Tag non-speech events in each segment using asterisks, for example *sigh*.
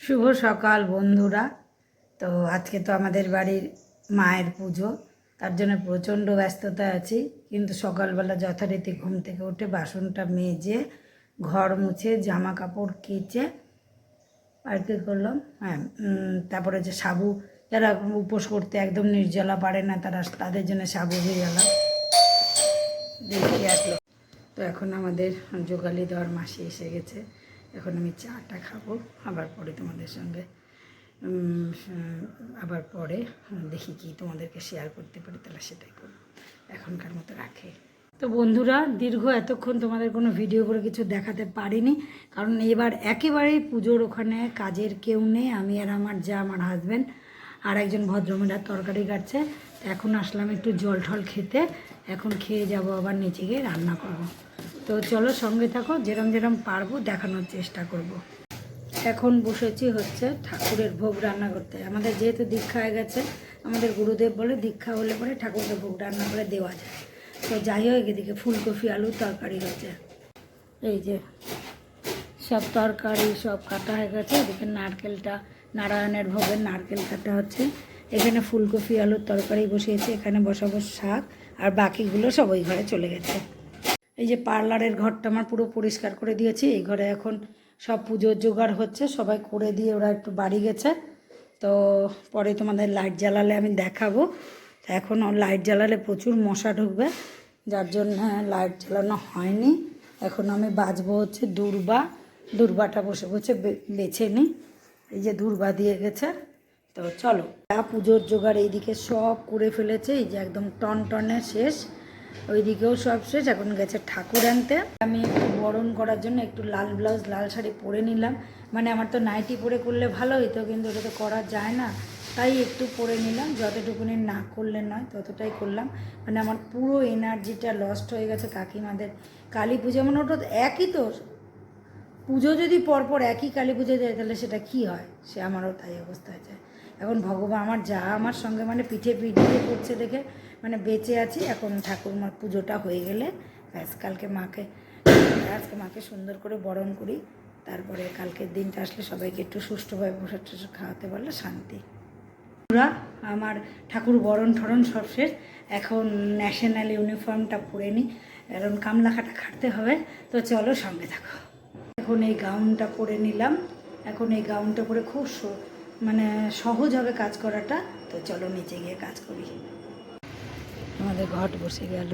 শুভ সকাল, বন্ধুরা। তো আজকে তো আমাদের বাড়ির মায়ের পুজো, তার জন্য প্রচণ্ড ব্যস্ততা আছি। কিন্তু সকালবেলা যথারীতি ঘুম থেকে উঠে বাসনটা মেজে, ঘর মুছে জামা কাপড় কেচে, আর কি করলাম? হ্যাঁ তারপরে যে সাবু, যারা উপোস করতে একদম নির্জলা পারে না, তারা তাদের জন্য সাবু ভেজালাম দেখে আসলো। তো এখন আমাদের যোগালি দেওয়ার মাসি এসে গেছে। এখন আমি চাটা খাব, আবার পরে তোমাদের সঙ্গে। আবার পরে দেখি কি তোমাদেরকে শেয়ার করতে পারি, তাহলে সেটাই করব। এখনকার মতো রাখে। তো বন্ধুরা, দীর্ঘ এতক্ষণ তোমাদের কোনো ভিডিও করে কিছু দেখাতে পারিনি, কারণ এবার একেবারেই পুজোর ওখানে কাজের কেউ নেই, আমি আর আমার যা, আমার হাজব্যান্ড আর একজন ভদ্রমহিলার তরকারি কাটছে। এখন আসলাম একটু জল ঠল খেতে, এখন খেয়ে যাব আবার নিচে গিয়ে রান্না করব। তো চলো সঙ্গে থাকো, যেরম যেরম পারব দেখানোর চেষ্টা করব। এখন বসেছি হচ্ছে ঠাকুরের ভোগ রান্না করতে। আমাদের যেহেতু দীক্ষা হয়ে গেছে, আমাদের গুরুদেব বলে দীক্ষা হলে পরে ঠাকুরকে ভোগ রান্না করে দেওয়া যায়। তো যাই হোক, এদিকে ফুলকপি আলুর তরকারি হচ্ছে এই যে সব তরকারি সব কাটা হয়ে গেছে, এদিকে নারকেলটা, নারায়ণের ভোগের নারকেল কাটা হচ্ছে। এখানে ফুলকপি, আলুর তরকারি বসিয়েছে, এখানে বসাবো শাক, আর বাকিগুলো সব ওই ঘরে চলে গেছে। এই যে পার্লারের ঘরটা আমার পুরো পরিষ্কার করে দিয়েছি, এই ঘরে এখন সব পুজোর জোগাড় হচ্ছে, সবাই করে দিয়ে ওরা একটু বাড়ি গেছে। তো পরে তোমাদের লাইট জ্বালালে আমি দেখাবো। তো এখনও লাইট জ্বালালে প্রচুর মশা ঢুকবে, যার জন্য লাইট জ্বালানো হয়নি। এখন আমি বাজবো হচ্ছে দুর্বা, দুর্বাটা বসে বসে বেছে নিই। এই যে দুর্বা দিয়ে গেছে, তো চলো। পুজোর জোগাড় এইদিকে সব করে ফেলেছে, এই যে একদম টন টনে শেষ। ওইদিকেও সব শেষ, এখন গেছে ঠাকুর আনতে। আমি একটু বরণ করার জন্য একটু লাল ব্লাউজ, লাল শাড়ি পরে নিলাম। মানে আমার তো নাইটি পরে করলে ভালো হতো কিন্তু ওটা তো করা যায় না। তাই একটু পরে নিলাম, যতটুকুনি না করলে নয়, ততটাই করলাম। মানে আমার পুরো এনার্জিটা লস্ট হয়ে গেছে কাকিমাদের। কালী পুজো মানে ওটা তো একই তো। পুজো যদি পরপর একই কালী পুজো যায় তাহলে সেটা কি হয়? সে আমারও তাই অবস্থা যায়। এখন ভগবান আমার যা আমার সঙ্গে মানে পিঠে পিঠ দিয়ে করছে দেখে মানে বেঁচে আছি, এখন ঠাকুরমার পুজোটা হয়ে গেলে ব্যাস, কালকে মাকে, আজকে মাকে সুন্দর করে বরণ করি, তারপরে কালকের দিনটা আসলে সবাইকে একটু সুষ্ঠুভাবে বসে টসে খাওয়াতে পারলে শান্তি। পুরা আমার ঠাকুর বরণ ঠরণ সব শেষ, এখন ন্যাশনাল ইউনিফর্মটা পরে নিই কারণ কামলাখাটা খাটতে হবে, তো চলো সঙ্গে থাকো। এখন এই গাউনটা পরে নিলাম, এখন এই গাউনটা পরে খুব মানে সহজ হবে কাজ করাটা, তো চলো নিচে গিয়ে কাজ করি। আমাদের ঘট বসে গেল।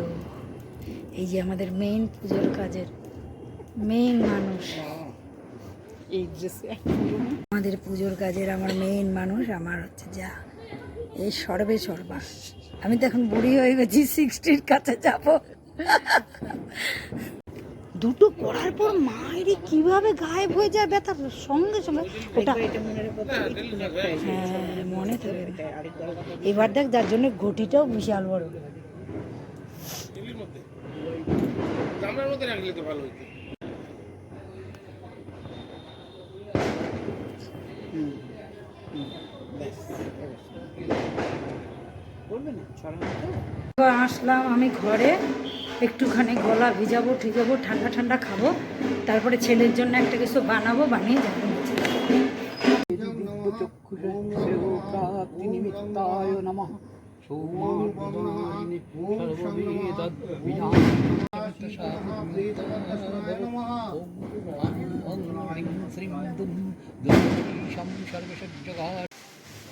এই যে আমাদের মেইন পুজোর কাজের মেইন মানুষ। এই আমাদের পুজোর কাজের আমার মেইন মানুষ আমার হচ্ছে যা। এই সর্বে সর্বা। আমি তো এখন বুড়ি হয়ে গেছি সিক্সটির কাছে যাব। দুটো করার পর মায়ের কীভাবে গায়েব হয়ে যায় ব্যথা? সঙ্গে সঙ্গে ওটা হ্যাঁ মনে থাকে। এবার দেখ যার জন্য ঘটিটাও বিশাল বড়। গামলার মধ্যে? রাখলে তো ভালো আসলাম আমি ঘরে একটুখানি গলা ভিজাবো ঠিকাবো ঠান্ডা ঠান্ডা খাব তারপরে ছেলের জন্য একটা কিছু বানাবো বানিয়ে যাব। নিচে।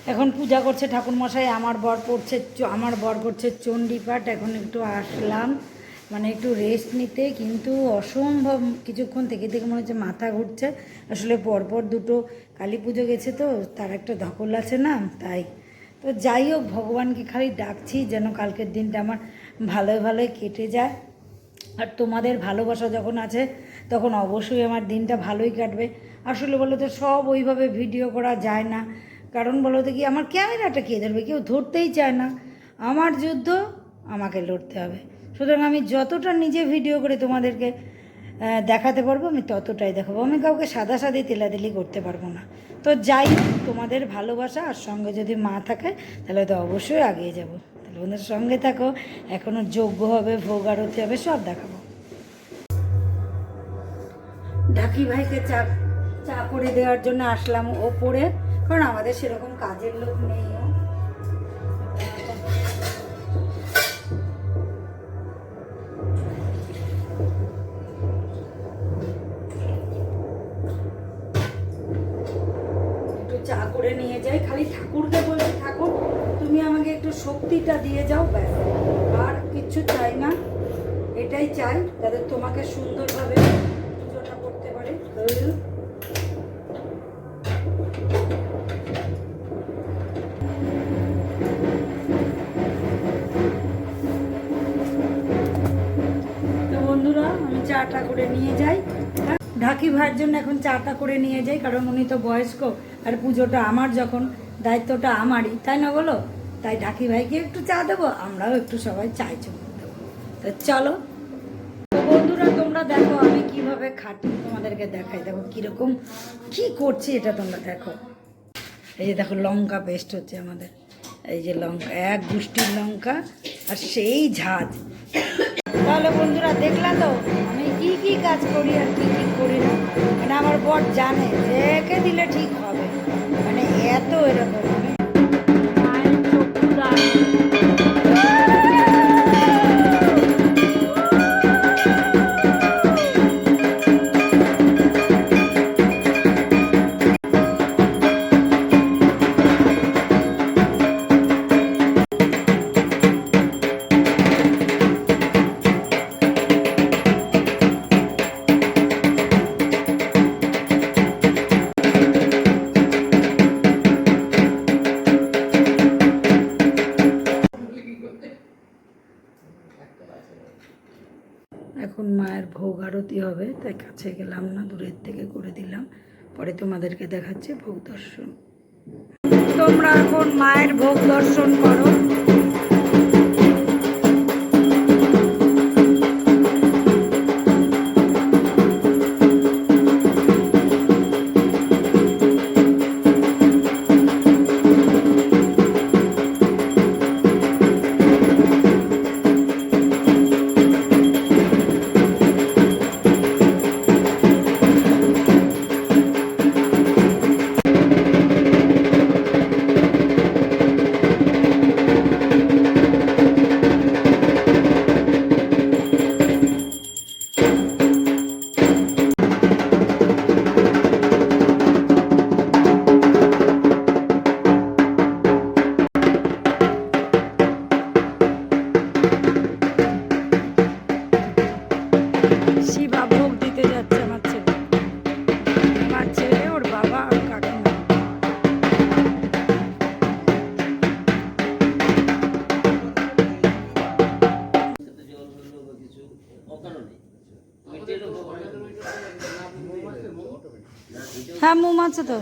এখন পূজা করছে ঠাকুরমশাই আমার বর পড়ছে চ- আমার বর করছে চণ্ডীপাঠ এখন একটু আসলাম। মানে একটু রেস্ট নিতে কিন্তু অসম্ভব কিছুক্ষণ থেকে থেকে মনে হচ্ছে মাথা ঘুরছে। আসলে পরপর দুটো কালী পুজো গেছে তো তার একটা ধকল আছে না তাই তো যাই হোক, ভগবানকে খালি ডাকছি যেন কালকের দিনটা আমার ভালোই ভালোই কেটে যায়। আর তোমাদের ভালোবাসা যখন আছে, তখন অবশ্যই আমার দিনটা ভালোই কাটবে। আসলে বলো তো, সব ওইভাবে ভিডিও করা যায় না। কারণ বলো তো কি, আমার ক্যামেরাটা কে ধরবে? কেউ ধরতেই চায় না। আমার যুদ্ধ, আমাকে লড়তে হবে। সুতরাং আমি যতটা নিজে ভিডিও করে তোমাদেরকে দেখাতে পারব, আমি ততটাই দেখাবো। আমি কাউকে সাদা সাদি তেলাতেলি করতে পারব না। তো যাই হোক, তোমাদের ভালোবাসা আর সঙ্গে যদি মা থাকে তাহলে তো অবশ্যই আগিয়ে যাব। তাহলে ওদের সঙ্গে থাকো এখনও যোগ্য হবে ভোগ আরতি হবে সব দেখাবো। ঢাকি ভাইকে চা চা করে দেওয়ার জন্য আসলাম ওপরে কারণ আমাদের সেরকম কাজের লোক নেই। তুমি আমাকে একটু শক্তিটা দিয়ে যাও, ব্যাস। আর কিচ্ছু চাই না। এটাই চাই, যাতে তোমাকে সুন্দরভাবে পুজোটা করতে পারে। বন্ধুরা, আমি চাটা করে নিয়ে যাই। ঢাকি ভাইয়ের জন্য এখন চাটা করে নিয়ে যাই, কারণ উনি তো বয়স্ক, আর পুজোটা আমার যখন, দায়িত্বটা আমারই, তাই না বলো? তাই ঢাকি ভাইকে একটু চা দেবো, আমরাও একটু সবাই চাই চুমুক দেবো। তো চলো। বন্ধুরা, তোমরা দেখো আমি কীভাবে খাটি, তোমাদেরকে দেখাই। দেখো কীরকম, কি করছি এটা তোমরা দেখো। এই যে দেখো লঙ্কা পেস্ট হচ্ছে আমাদের। এই যে লঙ্কা, এক গুষ্টির লঙ্কা আর সেই ঝাঁজ। তাহলে বন্ধুরা দেখলাম তো, আমি কি কি কাজ করি আর কি কি করি না? মানে আমার বর জানে, দেখে দিলে ঠিক হবে। মানে এত এরকম। চক্ষু দান হবে, তাই কাছে গেলাম না, দূরের থেকে করে দিলাম। পরে তোমাদেরকে দেখাচ্ছে ভোগ দর্শন। তোমরা এখন মায়ের ভোগ দর্শন করো। হ্যাঁ মোম আছে তো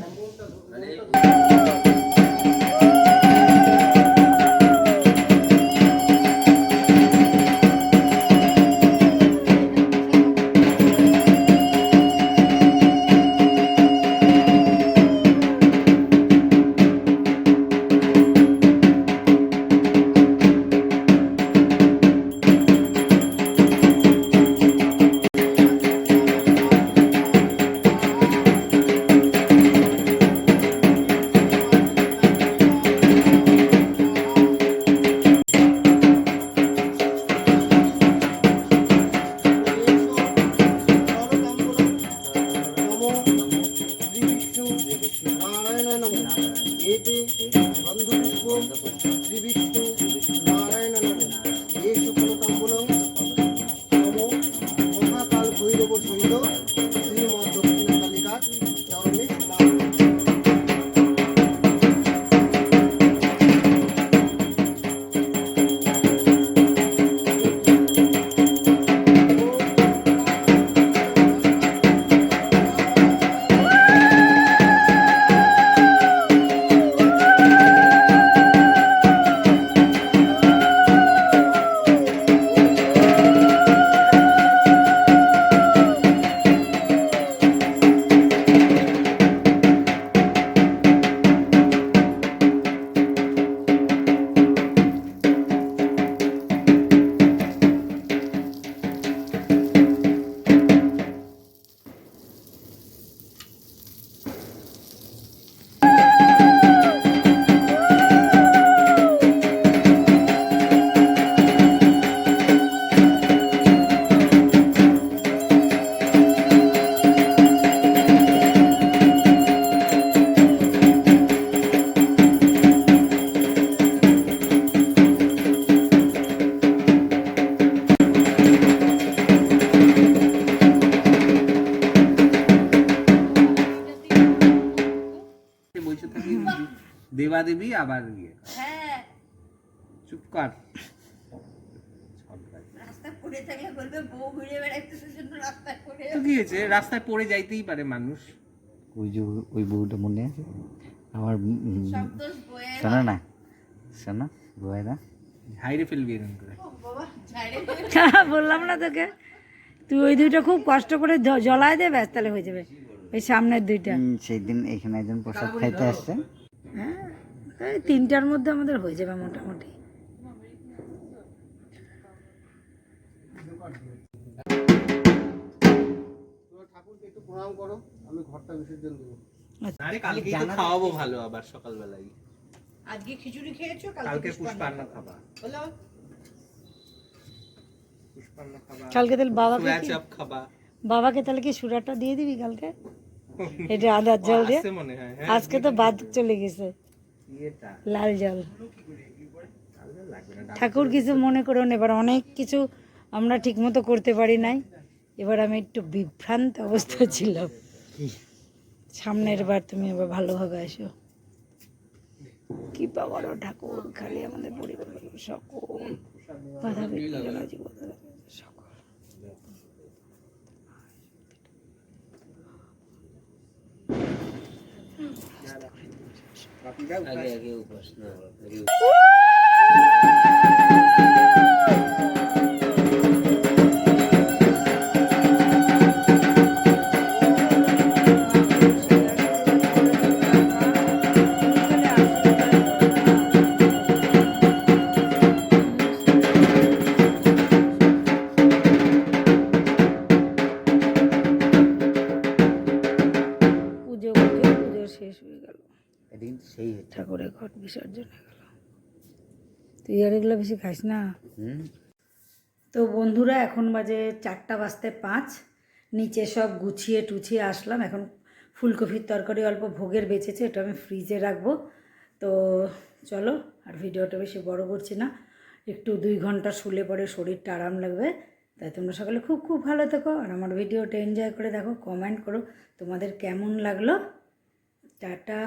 আবার ইয়ে হ্যাঁ। চুপ কর। রাস্তায় পড়ে যাইতেই পারে মানুষ। ওই যে ওই বউটা মনে আছে? আমার শোনো না। শোনো বউয়েরা। হাইরে ফেলবি এরকম করে। বললাম না তোকে। তুই ওই দুইটা খুব কষ্ট করে জ- জ্বলায় দে ব্যাস তাহলে হয়ে যাবে। ওই সামনের দুইটা। সেই দিন এখানে একজন প্রসাদ খাইতে আসছে। হ্যাঁ। এই তিনটার মধ্যে আমাদের হয়ে যাবে মোটামুটি। তোমরা ঠাকুরকে একটু প্রণাম করো আমি ঘরটা বিসর্জন দেবো আরে কালকে খাওয়াবো ভালো আবার সকালবেলায়। আজকে খিচুড়ি খেয়েছো কালকে পুষ্পান্ন খাবা। পুষ্পান্ন কালকে তাহলে বাবাকে খাবা। বাবাকে তাহলে কি সুরাটা দিয়ে দিবি কালকে? *laughs* এটা আদার জল দিয়ে? মনে হয়। আজকে তো বাদ চলে গেছে। লাল জল। ঠাকুর কিছু মনে করো না এবার অনেক কিছু আমরা ঠিকমতো করতে পারি নাই। এবার আমি একটু বিভ্রান্ত অবস্থা ছিলাম সামনের বার তুমি এবার ভালোভাবে আসো। কি পাওয়ার ঠাকুর খালি আমাদের পরিবার সকল বাধা বিঘ্ন জীবন আগে আগে উপাস না এগুলো বেশি খাস না? তো বন্ধুরা এখন বাজে চারটা বাজতে পাঁচ। নিচে সব গুছিয়ে টুছিয়ে আসলাম। এখন ফুলকপির তরকারি অল্প ভোগের বেঁচেছে এটা আমি ফ্রিজে রাখব। তো চলো আর ভিডিওটা বেশি বড় করছি না। একটু দুই ঘণ্টা শুলে পরে শরীরটা আরাম লাগবে। তাই তোমরা সকালে খুব খুব ভালো থেকো আর আমার ভিডিওটা এনজয় করে দেখো কমেন্ট করো তোমাদের কেমন লাগল। টাটা।